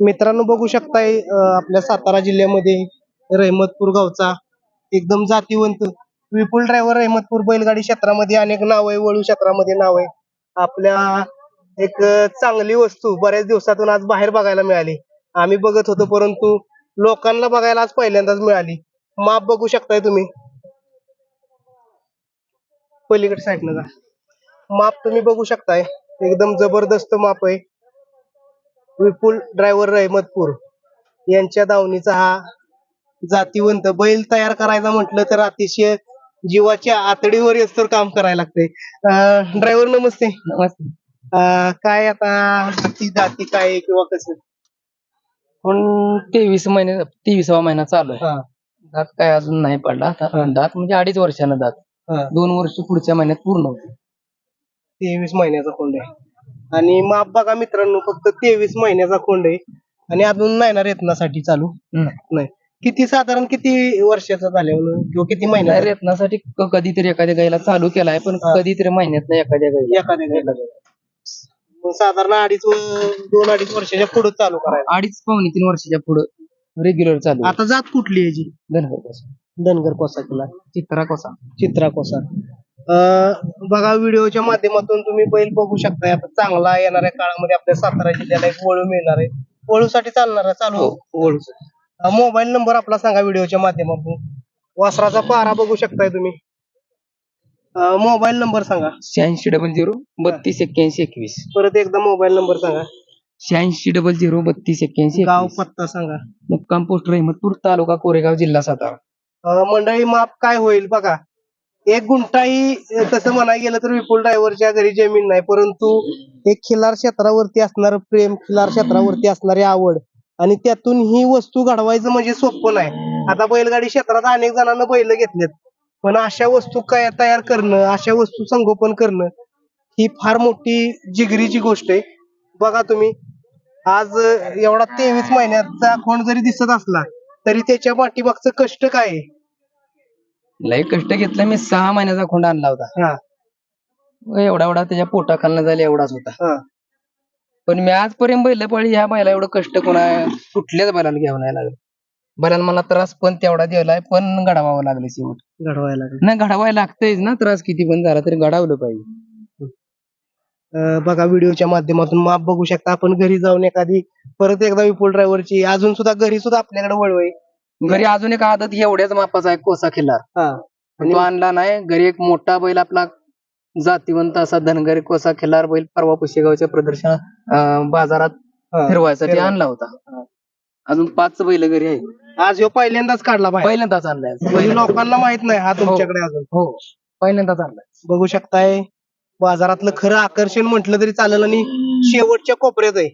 मित्रांनो बघू शकताय आपल्या सातारा जिल्ह्यामध्ये रहमतपूर गावचा एकदम जातीवंत विपुल ड्रायव्हर रहमतपूर बैलगाडी क्षेत्रामध्ये अनेक नाव आहे वळू क्षेत्रामध्ये नाव आहे. आपल्या एक चांगली वस्तू बऱ्याच दिवसातून आज बाहेर बघायला मिळाली. आम्ही बघत होतो परंतु लोकांना बघायला आज पहिल्यांदाच मिळाली. माप बघू शकताय तुम्ही. पलीकडे साईडनं जा. माप तुम्ही बघू शकताय. एकदम जबरदस्त माप आहे. विपुल ड्रायव्हर रहमतपूर यांच्या दावणीचा हा जातीवंत बैल तयार करायचा म्हटलं तर अतिशय जीवाच्या आतडीवर येस्तोर काम करायला लागतंय. ड्रायव्हर नमस्ते. नमस्ते. अं, काय आता जाती जाती काय आहे किंवा कसं? पण तेवीस महिने तेविसावा महिना चालू आहे. हा, दात काय अजून नाही पडला. आता हा. दात म्हणजे अडीच वर्षानं दात. हा. दोन वर्ष पुढच्या महिन्यात पूर्ण होते तेवीस महिन्याचा खोंड आहे आणि माप बघा मित्रांनो फक्त तेवीस महिन्याचा खोंड आहे. आणि अजून नाही ना रेतनासाठी चालू? नाही. किती साधारण किती वर्षाचा झाले किंवा किती नाही, महिन्यात रेतनासाठी क- कधीतरी एखाद्या गाईला चालू केलाय पण हा. कधीतरी महिन्यात नाही एखाद्या गाईला. एखाद्या गाईला. मग साधारण अडीच व- दोन अडीच वर्षाच्या पुढे चालू करायला अडीच पावणे तीन वर्षाच्या पुढे रेग्युलर चालू आता जात कुठली आहे जी? धनगर धनगर कोसा किल्ला चित्रा कोसा. चित्रा कोसा. अं, बघा व्हिडिओच्या माध्यमातून तुम्ही बैल बघू शकताय. आता चांगला येणाऱ्या काळामध्ये आपल्या सातारा जिल्ह्याला एक वळू मिळणार आहे. वळूसाठी चालणार आहे चालू. ओळख मोबाईल नंबर आपला सांगा व्हिडिओच्या माध्यमातून. वासराचा पारा बघू शकताय तुम्ही. मोबाईल नंबर सांगा. शहाऐंशी डबल झिरो बत्तीस एक्क्याऐंशी एकवीस. परत एकदा मोबाईल नंबर सांगा. शहाऐंशी डबल झिरो बत्तीस एक्क्याऐंशी गाव एकवीस. पत्ता सांगा. मुक्काम पोस्ट रहमतपूर तालुका कोरेगाव जिल्हा सातारा. अं, मंडळी माप काय होईल बघा. एक गुंठाही तसं म्हणायला गेलं तर विपुल ड्रायव्हरच्या घरी जमीन नाही परंतु एक खिलार क्षेत्रावरती असणार प्रेम खिलार क्षेत्रावरती असणारी आवड. आणि त्यातून ही वस्तू घडवायचं म्हणजे सोपं नाही. आता बैलगाडी क्षेत्रात अनेक जणांना बैल घेतलेत. पण अशा वस्तू काय तयार करणं अशा वस्तू संगोपन करणं ही फार मोठी जिगरीची गोष्ट आहे. बघा तुम्ही आज एवढा तेवीस महिन्याचा कोण जरी दिसत असला तरी त्याच्या पाठीमागचं कष्ट काय आहे? लय कष्ट घेतलं. मी सहा महिन्याचा खोंड आणला होता. हा. एवढा एवढा त्याच्या पोटा खालनं झाला एवढाच होता. हा. पण मी आजपर्यंत बैल पळी ह्या बैला एवढं कष्ट कोणा कुठल्याच बैलाला घ्यावं नाही लागलं. बैलाला मला त्रास पण तेवढा दिलाय पण घडवावं लागलं शेवट. घडवायला लागेल. नाही घडवायला लागतंयच ना त्रास किती पण झाला तरी घडावलं पाहिजे. बघा व्हिडिओच्या माध्यमातून माप बघू शकता. आपण घरी जाऊन एखादी परत एकदा विपुल ड्रायव्हरची अजून सुद्धा घरी सुद्धा आपल्याकडे वळवय घरी अजून एक आदत एवढ्याच मापाचा आहे कोसा खिल्लार. हा. तो आणला नाही घरी एक मोठा बैल आपला जातीवंत असा धनगरी कोसा खिल्लार बैल परवा पुशेगावच्या प्रदर्शन बाजारात हा. फिरवायसाठी फिरवा. आणला होता. अजून पाच बैल घरी आहे आज ह्यो पहिल्यांदाच काढला पहिल्यांदाच आणलाय. म्हणजे लोकांना माहीत नाही हा. तुमच्याकडे अजून. हो. पहिल्यांदाच आणलाय. बघू शकताय बाजारातलं खरं आकर्षण म्हटलं तरी चालेल आणि शेवटच्या कोपऱ्यात आहे.